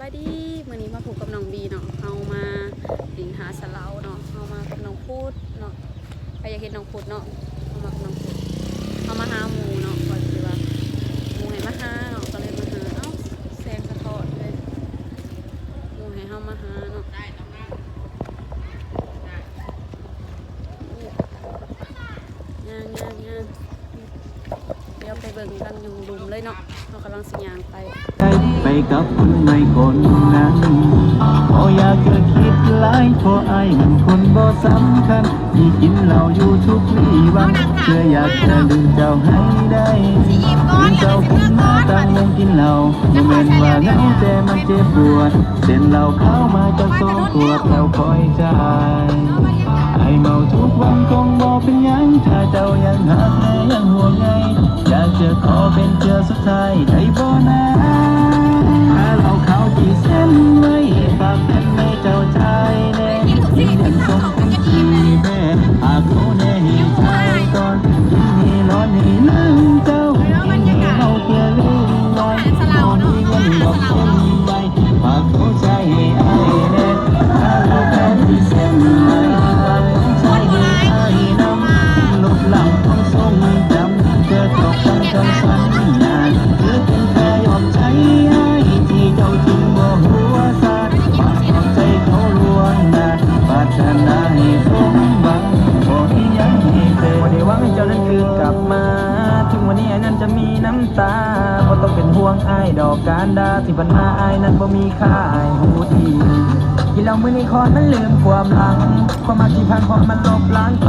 บายดีมื่อนี้มาพบกับน้องบีเนาะเอามาสิงหาสะเลาเนาะเอามากับน้องพูดเนาะใครอยากเห็นน้องพูดเนาะเอามากับน้องพูดเอามาหาหมูเนาะก่อนสิว่าหมูให้มาหาเนาะก็เลยมาหาเอ้าแซงสะทอดเลยหมูให้เฮามาหาเนาะย่างย่างย่างเดี๋ยวไปเบิ่งกันอยู่รุมเลยเนาะเรากำ ลังสิย่างไปไปกับคนใหม่คนนั้นพออยากจะคิดหลายพราะไอ้มันคนบ่สำคัญที่กินเหล้าอยู่ทุกวี่วันเพื่ออยากจะลืมเจ้าให้ได้ลืมเจ้าขึ้นมาตั้งวงกินเหล้าบ่แม่นว่าเหงาแต่มันเจ็บปวดเส้นเหล้าเข้ามาจากสองขวดแล้วคอยจ่ายไอ้เมาทุกวันคงบ่เป็นยังถ้าเจ้ายังหักและยังห่วงใยอยากจะขอเป็นเจอสุดท้าย มีน้ำตาบ่ต้องเป็นห่วงไอ้ายดอกการดาที่ปัญหาไอ้ายนั้นบ่มีค่าอายหูดีกินเหล้ามื้อนี้คอนมันลืมความหลัง ความมาที่ผ่านพอมันลบล้างไป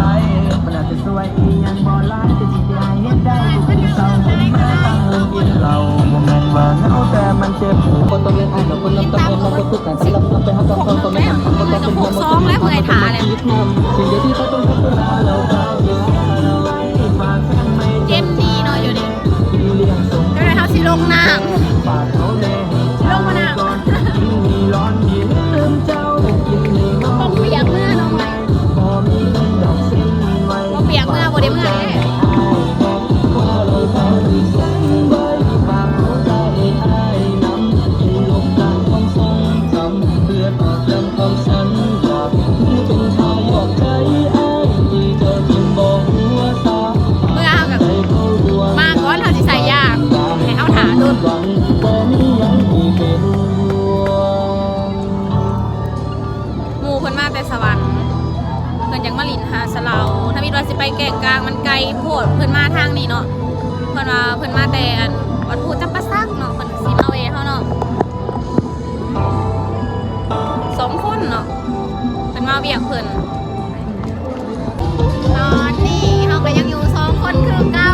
มันอาจจะสวยอีหยังบ่หลายแต่ นจังมาลินหาสะเลาถ้ามีว่าสิไปแก่งกลางมันไกลโพดเพิ่นมาทางนี้เนาะเพิ่นว่าเพิ่นมาแต่อันวัดพูจำปาซักเนาะเพิ่นสิมาเวเฮาเนาะสองคนเนาะเพิ่นมาเวียกเพิ่นตอนนี้เฮาก็ยังอยู่สองคนคือเก่า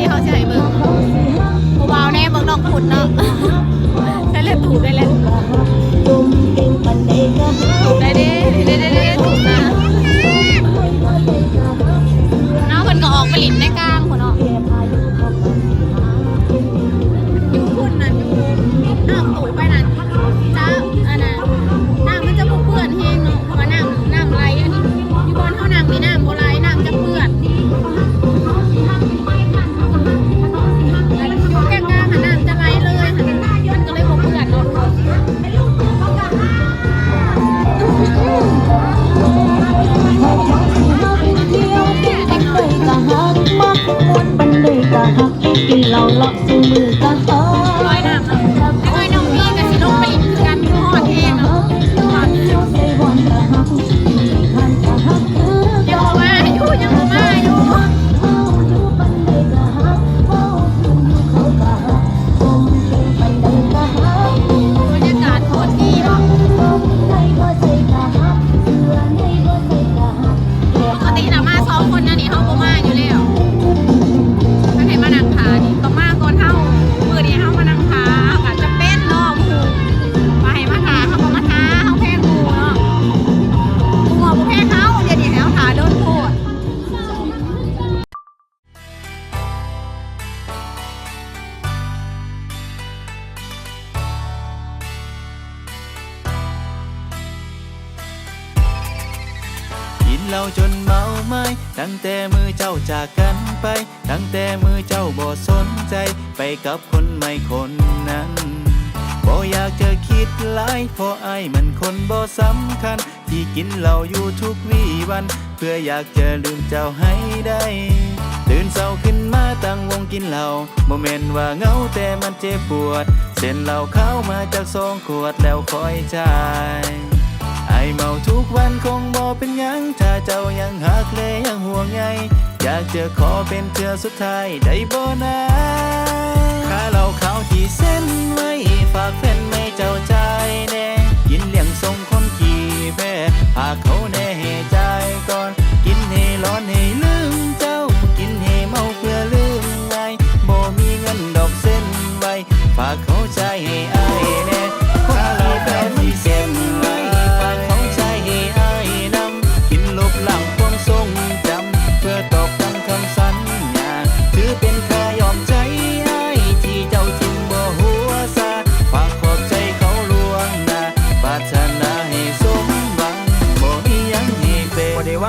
ที่เขาใช้เบิ่งบ่เบ้าแน่เบิ่งนอกขุนเนาะใช้เลือดถูกได้แล้ว แต่มือเจ้าจากกันไป ตั้งแต่มือเจ้าบ่สนใจ ไปกับคนใหม่คนนั้นบ่อยากจะคิดหลายเพราะไอ้มันคนบ่สำคัญ ที่กินเหล้าอยู่ทุกวี่วัน เพื่ออยากจะลืมเจ้าให้ได้ ตื่นเช้าขึ้นมาตั้งวงกินเหล้าโมเมนว่าเงาแต่มันเจ็บปวด เส้นเหล้าเข้ามาจากสองขวดแล้วคอยจ่าย ไอเมาทุกวันคงบ่เป็นยังถ้าเจ้ายังหักเละยังห่วงใยอยากเจอขอเป็นเธอสุดท้ายได้บ่นะค่าเราเขาที่เส้นไว้ฝากแฟนไม่เจ้าใจแน่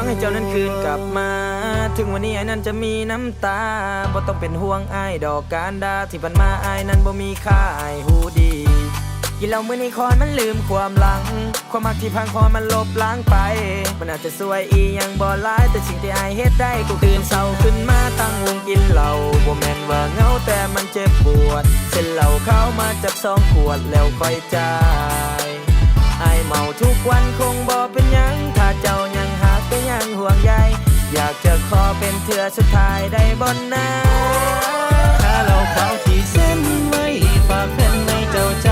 ให้เจ้านั้นคืนกลับมา ถึงวันนี้ไอ้นั้นจะมีน้ำตาบ่ต้องเป็นห่วงไอ้ดอกการดาที่ผ่านมาไอ้นั้นบ่มีค่าไอ้หูดีกินเหล้ามื้อนี้คอมันลืมความหลัง ความมักที่พังคอมันลบล้างไป มันอาจจะสวยอียังบ่หลาย แต่สิ่งที่ไอ้เฮ็ดได้กูตื่นเช้าขึ้นมาตั้งวงกินเหล้าบ่แม่นว่าเหงาแต่มันเจ็บปวด เส้นเหล้าเข้ามาจากสองขวดแล้วค่อยจ่ายไอเมาทุกวันคงบ่เป็น อยากจะขอเป็นเธอสุดท้ายได้บนนาถ้าเราขาที่เส้นไว้ฝากเป็นไม่เจ้าใจ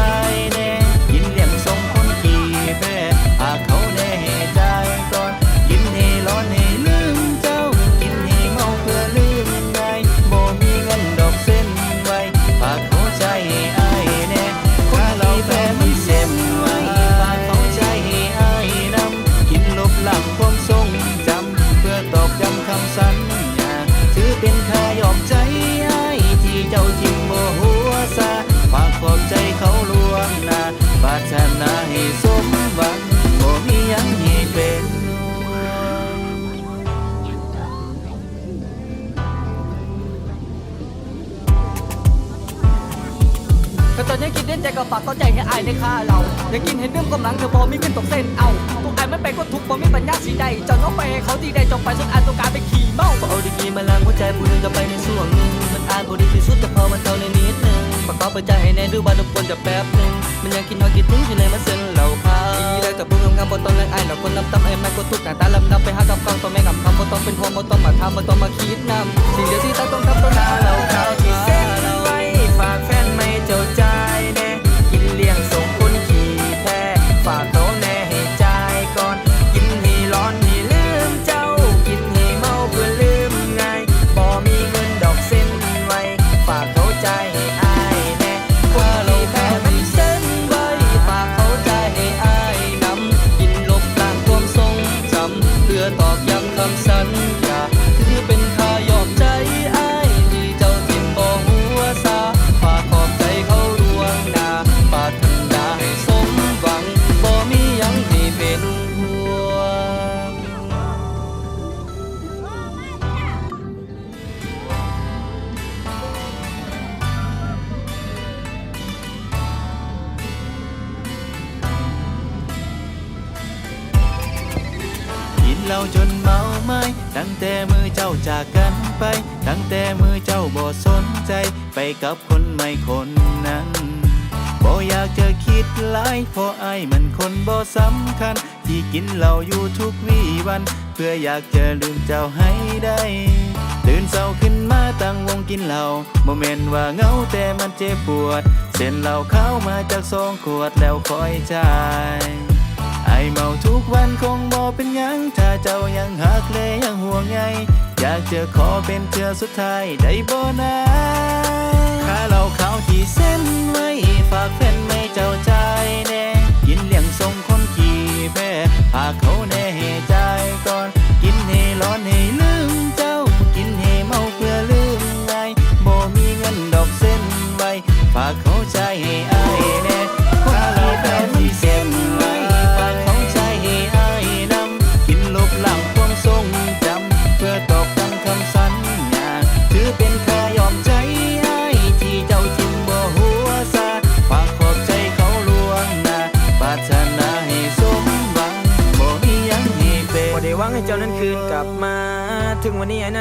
ถ้าตอนนี้กินเล่นใจก็ฝากเข้าใจให้อายในค่าเรา อย่ากินให้เรื่องกำลังเธอพอมีเงินตกเส้นเอาตัวอายมันไปก็ทุกข์พอมีปัญญาสีใดจนน้องไปให้เขาดีได้จงไปจนอายต้องการไปขี่เมาพอเอาดีกีมาล้างหัวใจผู้หนึงก็ไปในส่วงหนึ่งมันอายบริที่สุดแต่พอมันเท่าในนิดหนึงปากเขาไปใจให้แน่ดูว่าทุกคนจะแป๊บหนึงมันยังคิดฮอดคิดถึงอยู่ในมันเส้นเหล่าขาวดีได้แต่พูดงามๆบ่ต้องแรงอายดอกคนน้ำตำไอ้แม่ก็ทุกข์หน้าตาลำดำไปหากับกองตัวแม่กับคำบ่ต้องเป็นห่วงบ่ต้องมาทำบ่ต้องมาคิดนำสิ่งเดียวที่ตาต้องทำ กับคนใหม่คนนั้นบ่อยากจะคิดหลายเพราะไอ้มันคนบ่สำคัญ ที่กินเหล้าอยู่ทุกวี่วัน เพื่ออยากจะลืมเจ้าให้ได้ ตื่นเช้าขึ้นมาตั้งวงกินเหล้าโมเมนต์ว่าเงาแต่มันเจ็บปวด เส้นเหล้าเข้ามาจากซองขวดแล้วคอยจ่ายไอเมาทุกวันคงบ่เป็นยังถ้าเจ้ายังหักเลยยังห่วงใยอยากจะขอเป็นเธอสุดท้ายได้บ่นะ ค่าเหล่าขาวที่เส้นไว้ ฝากแฟนไม่เจ้าใจแน่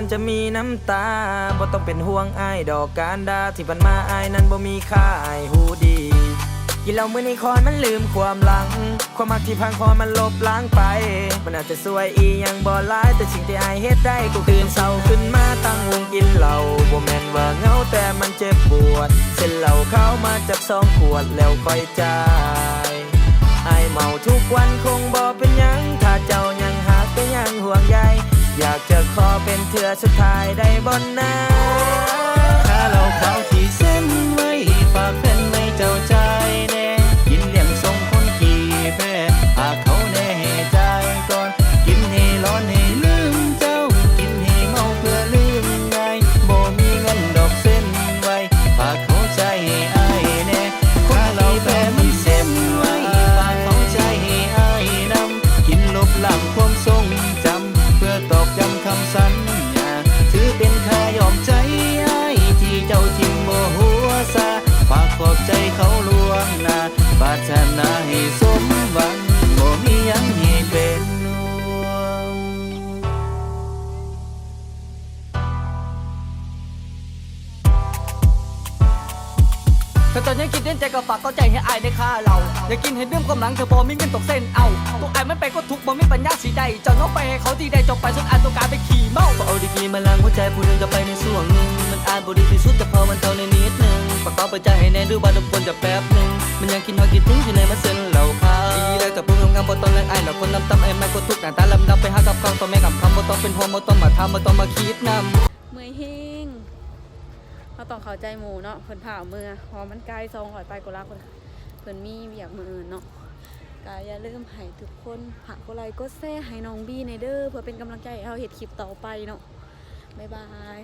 ันจะมีน้ำตาบ่ต้องเป็นห่วงไอ้ายดอกการดาที่ผ่านมาไอ้ายนั้นบ่มีค่าไอ้ายหูดีกินเหล้ามื้อนี้คอมันลืมความหลัง ความมักที่พังคอมันลบล้างไป มันอาจจะสวยอียังบ่หลายแต่สิ่งที่ไอ้ายเฮ็ดได้ก็ตื่นเช้าขึ้นมาตั้งวงกินเหล้าบ่แม่นว่าเหงาแต่มันเจ็บปวด เส้นเหล้าเข้ามาจากสองขวดแล้วค่อยจ่ายไอายเมาทุกวันคงบ่เป็นยัง อยากจะขอเป็นเธอสุดท้ายได้บ่นะถ้าเราเขาวที่เส้นไว้ฝากเป็นไม่เจ้าใจ ก็ฝากเข้าใจให้อายในค่าเรา อยากกินให้ดื่มความหลังเธอพอมีเงินตกเส้นเอาตัวอายมันไปก็ทุกข์บ่มีปัญญาสีใดเจ้าน้องไปให้เขาที่ใดจบไปสุดอันต้องการไปขี่เมาพอเอาดีกีมาล้างหัวใจผู้หนึงก็ไปในส่วงหนึ่งมันอาจบ่ดีที่สุดแต่พอมันเท่าในนิดหนึงประกอบไปใจให้แน่ดูบาดปนจะแป๊บหนึงมันยังคิดฮอดคิดถึงอยู่ในมาเส้นเหล่าขาวดีแล้วกับผู้งามๆบ่ต้องแรงอายแล้วคนน้ำตำไอ้ไม่ก็ทุกข์หน้าตาลำดับไปหากับกองต้องแม่กับคำบ่ต้องเป็นห่วงบ่ต้องมาทำบ่ต้องมาคิดนำเมื่อยเฮง เราต้องเข้าใจหมูเนาะเพิ่นผ่ามือพอมันไกลซองหอยไปกุลาเพิ่นเพิ่นมีเบียกมืออื่นเนาะก็อย่าลืมให้ทุกคนผักกดไลก็แซ่ให้น้องบี้ในเด้อเพื่อเป็นกำลังใจให้เราเห็ดคลิปต่อไปเนาะบ๊ายบาย